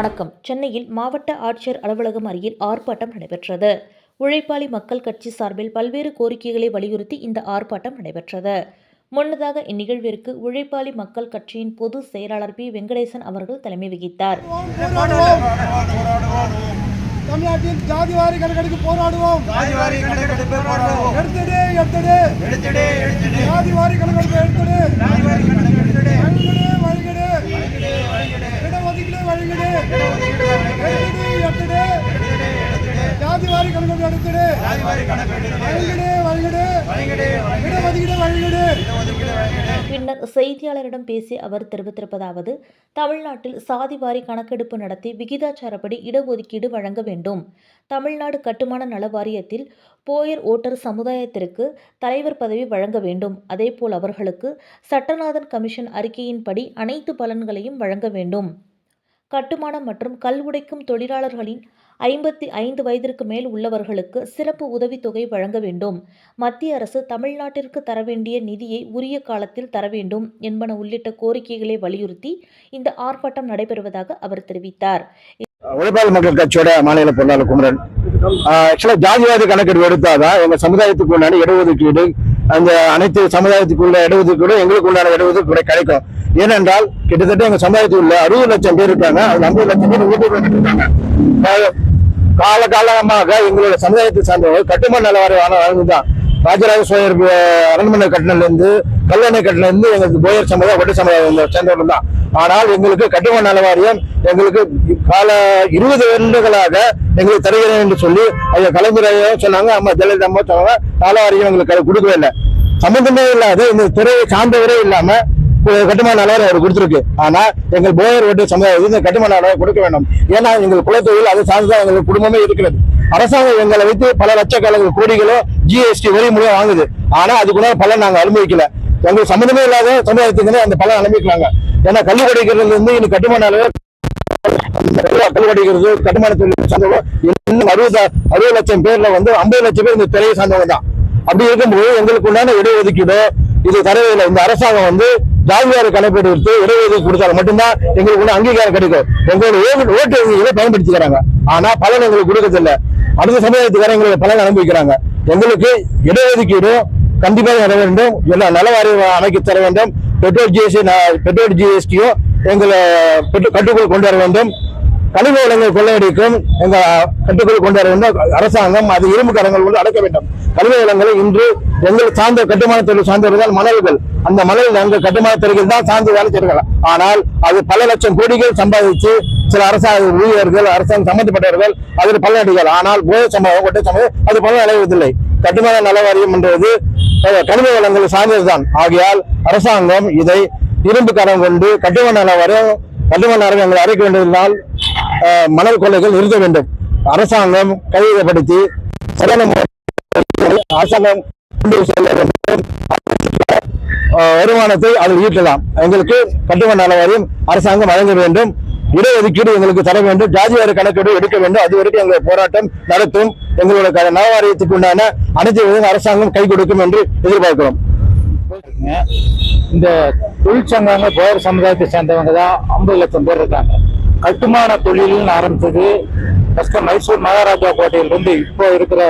வணக்கம். சென்னையில் மாவட்ட ஆட்சியர் அலுவலகம் அருகில் ஆர்ப்பாட்டம் நடைபெற்றது. உழைப்பாளி மக்கள் கட்சி சார்பில் பல்வேறு கோரிக்கைகளை வலியுறுத்தி இந்த ஆர்ப்பாட்டம் நடைபெற்றது. முன்னதாக இந்நிகழ்விற்கு உழைப்பாளி மக்கள் கட்சியின் பொதுச் செயலாளர் பி. வெங்கடேசன் அவர்கள் தலைமை வகித்தார். போராடுவோம். தமிழ்நாட்டில் ஜாதிவாரி போராடுவோம். ஜாதிவாரி கணக்கெடுப்பு போராடுவோம் எடுத்துடு எடுத்துடு. எடுத்துடு எடுத்துடு. ஜாதிவாரி கணக்கெடுப்பு எடுத்துடு. ஜாதிவாரி கணக்கு எடுத்துடு வழிகிடு வழிகிடு இடஒதுக்கீடு வழிகிடு எடுத்துடு எடுத்துடு ஜாதிவாரி கணக்கெடுப்பு எடுத்துடு ஜாதிவாரி கணக்கு எடுத்துடு வழிகிடு வழிகிடு வழிகிடு இடஒதுக்கீடு வழிகிடு பின்னர் செய்தியாளரிடம் பேசிய அவர் தெரிவித்திருப்பதாவது தமிழ்நாட்டில் சாதிவாரி கணக்கெடுப்பு நடத்தி விகிதாச்சாரப்படி இடஒதுக்கீடு வழங்க வேண்டும். தமிழ்நாடு கட்டுமான நல வாரியத்தில் போயர் ஓட்டர் சமுதாயத்திற்கு தலைவர் பதவி வழங்க வேண்டும். அதேபோல் அவர்களுக்கு சட்டநாதன் கமிஷன் அறிக்கையின்படி அனைத்து பலன்களையும் வழங்க வேண்டும். கட்டுமானம் மற்றும் கல் உடைக்கும் தொழிலாளர்களின் ஐம்பத்தி ஐந்து வயதிற்கு மேல் உள்ளவர்களுக்கு சிறப்பு உதவித்தொகை வழங்க வேண்டும். மத்திய அரசு தமிழ்நாட்டிற்கு தர வேண்டிய நிதியை உரிய காலத்தில் தர வேண்டும் என்பன உள்ளிட்ட கோரிக்கைகளை வலியுறுத்தி இந்த ஆர்ப்பாட்டம் நடைபெறுவதாக அவர் தெரிவித்தார். உழைப்பாளர் மக்கள் கட்சியோட மாநில பொருளாளர் குமரன் ஆக்சுவலா ஜாதிவாதி கணக்கெடுப்பு எடுத்தாதான் எங்க சமுதாயத்துக்கு உண்டான இடஒதுக்கீடு அந்த அனைத்து சமுதாயத்துக்குள்ள இடஒதுக்கீடு எங்களுக்கு உண்டான இடஒதுக்கீடு கிடைக்கும். ஏனென்றால் கிட்டத்தட்ட எங்க சமுதாயத்துக்குள்ள அறுபது லட்சம் பேர் இருக்காங்க. அதுல ஐம்பது லட்சம் பேர் ஊட்டி இருக்காங்க. கால காலமாக எங்களுடைய சமுதாயத்தை சார்ந்தவர்கள் கட்டுமான நிலவரம் வாழ்ந்துதான் ராஜராஜ சோழர் அரண்மனை கட்டினில இருந்து கல்லணை கட்டில இருந்து எங்களுக்கு போயர் சமுதாயம் ஒட்டு சமுதாயம் சேர்ந்தவர்கள் தான் ஆனால் எங்களுக்கு கட்டுமான நல வாரியம் எங்களுக்கு கால இருபது வருடங்களாக எங்களுக்கு தருகிறேன் என்று சொல்லி ஐயா கலைஞரையும் சொன்னாங்க. அம்மா ஜெயலலிதா அம்மா சொன்னாங்க. கால வரைக்கும் எங்களுக்கு கொடுக்கவே இல்லை. சம்பந்தமே இல்லாத இந்த துறையை சார்ந்தவரே இல்லாம கட்டுமான அளவு அவர் கொடுத்துருக்கு. ஆனா எங்கள் போயர் ஓட்டு சமுதாயம் இந்த கட்டுமான அளவை கொடுக்க வேண்டும். ஏன்னா எங்கள் குலத்தொழில் அதை சார்ந்துதான் எங்கள் குடும்பமே இருக்கிறது. அரசாங்கம் எங்களை வைத்து பல லட்சக்கணக்கு கோடிகளோ ஜிஎஸ்டி வரி மூலம் வாங்குது. ஆனா அதுக்குள்ள பலன் நாங்க அனுபவிக்கல. எங்களுக்கு சம்மந்தமே இல்லாத சமுதாயத்துக்கு அந்த பலன் அனுபவிக்கலாங்க. ஏன்னா கல்வி படிக்கிறதுல இருந்து இன்னும் கட்டுமான அளவு கல்வெடிக்கிறது கட்டுமான தொழில் சார்ந்தவங்க இன்னும் அறுபது அறுபது லட்சம் பேர்ல வந்து ஐம்பது லட்சம் பேர் இந்த துறையை சார்ந்தவங்க தான் அப்படி இருக்கும்போது எங்களுக்கு உண்டான இடஒதுக்கீடு இது தரவில்லை இந்த அரசாங்கம் வந்து ஜாதிவாரி கணக்கீடு எடுத்து இடஒதுக்கீடு கொடுத்தாலும் மட்டும்தான் எங்களுக்கு ஒன்று அங்கீகாரம் கிடைக்கும். எங்களோட ஓட்டு ஓட்டு வங்கிகளை பயன்படுத்திக்கிறாங்க. ஆனா பலன் எங்களுக்கு கொடுக்கறதில்ல. அடுத்த சமுதாயத்துக்கார எங்களுக்கு பலன் அனுபவிக்கிறாங்க. எங்களுக்கு இடஒதுக்கீடும் கண்டிப்பாக தர வேண்டும். எல்லா நலவாரி அமைக்க தர வேண்டும். பெட்ரோல் ஜிஎஸ்டி பெட்ரோல் ஜிஎஸ்டியும் எங்களை கட்டுக்குள் கொண்டு வர வேண்டும். கனிம வளங்கள் கொள்ளையடிக்கும் எங்க கட்டுக்குள் கொண்டு அரசாங்கம் அது இரும்பு கரங்கள் கொண்டு அடக்க வேண்டும். கழிவு வளங்களை இன்று எங்கள் சார்ந்த கட்டுமான தொழில் சார்ந்தவர்கள் மணல்கள். அந்த மணல் நாங்கள் கட்டுமான துறைகள் தான் சார்ந்து வேலை செய்கிறார்கள். ஆனால் அது பல லட்சம் கோடிகள் சம்பாதிச்சு சில அரசாங்க ஊழியர்கள் அரசாங்கம் சம்பந்தப்பட்டவர்கள் அதில் பலனடிகள் ஆனால் போய சம்பவம் கொட்டை சம்பவம் அது பலன் அடைவதில்லை கட்டுமான நல வாரியம் என்றது கனிம வளங்கள் சார்ந்ததுதான். ஆகையால் அரசாங்கம் இதை இரும்பு கரம் கொண்டு கட்டுமான நல கட்டுமான அரங்கம் எங்களை அழைக்க வேண்டியதால் மணல் கொள்ளைகள் நிறுத்த வேண்டும். அரசாங்கம் கையகப்படுத்தி அரசாங்கம் வருமானத்தை அதில் ஈட்டலாம். எங்களுக்கு கட்டுமான நலவாரியம் அரசாங்கம் வழங்க வேண்டும். இடஒதுக்கீடு எங்களுக்கு தர வேண்டும். ஜாதிவாரி கணக்கீடு எடுக்க வேண்டும். அது வரைக்கும் எங்களுடைய போராட்டம் நடத்தும். எங்களோட க- உண்டான அனைத்து விதங்களும் அரசாங்கம் கை கொடுக்கும் என்று எதிர்பார்க்கிறோம். இந்த தொழிற்சங்கங்கள் போயர் சமுதாயத்தை சேர்ந்தவங்க தான் ஐம்பது லட்சம் பேர் இருக்காங்க. கட்டுமான தொழில்னு ஆரம்பிச்சது. ஃபஸ்ட்டு மைசூர் மகாராஜா கோட்டையிலிருந்து இப்போ இருக்கிற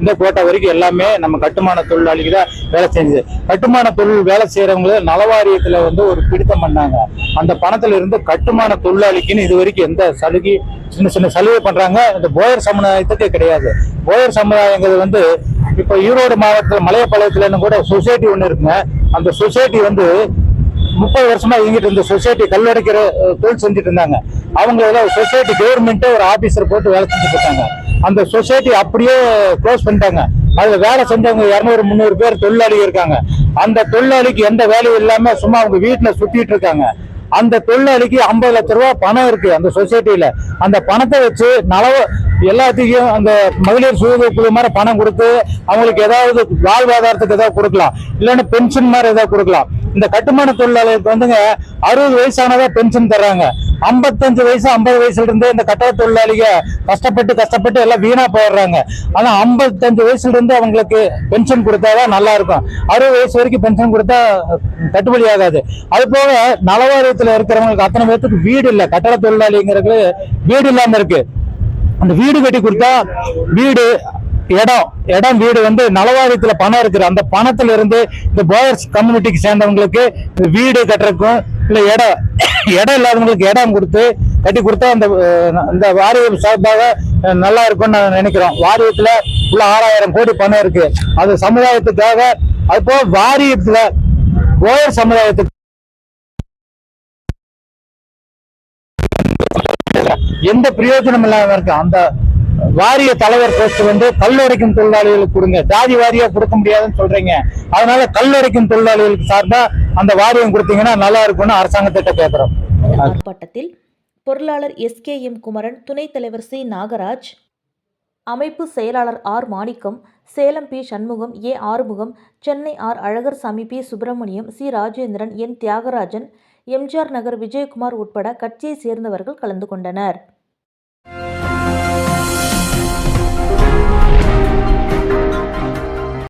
இந்த கோட்டை வரைக்கும் எல்லாமே நம்ம கட்டுமான தொழிலாளிக்கு தான் வேலை செஞ்சது. கட்டுமான தொழில் வேலை செய்யறவங்க நலவாரியத்துல வந்து ஒரு பிடித்தம் பண்ணாங்க. அந்த பணத்துல இருந்து கட்டுமான தொழிலாளிக்குன்னு இது வரைக்கும் எந்த சலுகை சின்ன சின்ன சலுகை பண்றாங்க. இந்த போயர் சமுதாயத்துக்கு கிடையாது. போயர் சமுதாயங்கிறது வந்து இப்போ ஈரோடு மாவட்டத்தில் மலையப்பாளையத்துலன்னு கூட சொசைட்டி ஒன்று இருக்குங்க. அந்த சொசைட்டி வந்து முப்பது வருஷமா இயங்கிட்டு இருந்த சொசைட்டி கல்லடைக்கிற தொழில் செஞ்சுட்டு இருந்தாங்க. அவங்க சொசைட்டி கவர்மெண்ட்டே ஒரு ஆபீசர் போட்டு வேலை செஞ்சுட்டு இருக்காங்க. அந்த சொசைட்டி அப்படியே க்ளோஸ் பண்ணிட்டாங்க. அதுல வேலை செஞ்சவங்க இரநூறு முந்நூறு பேர் தொழிலாளி இருக்காங்க. அந்த தொழிலாளிக்கு எந்த வேலையும் இல்லாம சும்மா அவங்க வீட்டுல சுத்திட்டு இருக்காங்க. அந்த தொழிலாளிக்கு ஐம்பது லட்ச ரூபா பணம் இருக்கு அந்த சொசைட்டில. அந்த பணத்தை வச்சு நலவ எல்லாத்துக்கும் அந்த மகளிர் சுய குழு மாதிரி பணம் கொடுத்து அவங்களுக்கு ஏதாவது வாழ்வாதாரத்துக்கு ஏதாவது கொடுக்கலாம். இல்லைன்னா பென்ஷன் மாதிரி ஏதாவது கொடுக்கலாம். இந்த கட்டுமான தொழிலாளர்களுக்கு வந்துங்க அறுபது வயசானதா பென்ஷன் தர்றாங்க. ஐம்பத்தஞ்சு வயசு ஐம்பது வயசுல இருந்தே இந்த கட்டட தொழிலாளிக கஷ்டப்பட்டு கஷ்டப்பட்டு எல்லாம் வீணா போயிடுறாங்க. ஆனா ஐம்பத்தஞ்சு வயசுல இருந்து அவங்களுக்கு பென்ஷன் கொடுத்தாதான் நல்லா இருக்கும் அறுபது வயசு வரைக்கும் பென்ஷன் கொடுத்தா கட்டுப்படி ஆகாது. அது போக நலவாரியத்துல இருக்கிறவங்களுக்கு அத்தனை பேர்த்துக்கு வீடு இல்லை. கட்டட தொழிலாளிங்கிறது வீடு இல்லாம இருக்கு. அந்த வீடு கட்டி கொடுத்தா வீடு இடம் இடம் வீடு வந்து நலவாரியத்துல பணம் இருக்குது. அந்த பணத்துல இருந்து இந்த போயர்ஸ் கம்யூனிட்டிக்கு சேர்ந்தவங்களுக்கு இந்த வீடு கட்டுறதுக்கும் இல்ல இடம் இடம் இல்லாதவங்களுக்கு இடம் கொடுத்து கட்டி கொடுத்தா அந்த இந்த வாரியம் சார்பாக நல்லா இருக்கும்னு நான் நினைக்கிறோம். வாரியத்துல உள்ள ஆறாயிரம் கோடி பணம் இருக்கு. அது சமுதாயத்துக்காக அது போக வாரியத்துல போயர் சமுதாயத்துக்கு எந்த பிரயோஜனம் இல்லாம இருக்கு. அந்த வாரிய தலைவர் போஸ்ட் வந்து கல்லுடைக்கும் தொழிலாளிகளுக்கு கொடுங்க. ஜாதி வாரியா கொடுக்க முடியாதுன்னு சொல்றீங்க. அதனால கல்லுடைக்கும் தொழிலாளிகளுக்கு சார்பா அந்த வாரியம் கொடுத்தீங்கன்னா நல்லா இருக்கும்னு அரசாங்கத்திட்ட கேட்கிறோம் இந்த ஆர்ப்பாட்டத்தில் பொருளாளர் எஸ் கே எம் குமரன் துணைத் தலைவர் சி நாகராஜ் அமைப்பு செயலாளர் R Manikkam Salem P Shanmugam A Arumugam Chennai R Azhagarsamy P Subramaniam C Rajendran N Thiyagarajan MGR Nagar Vijayakumar உட்பட கட்சியை சேர்ந்தவர்கள் கலந்து கொண்டனர்.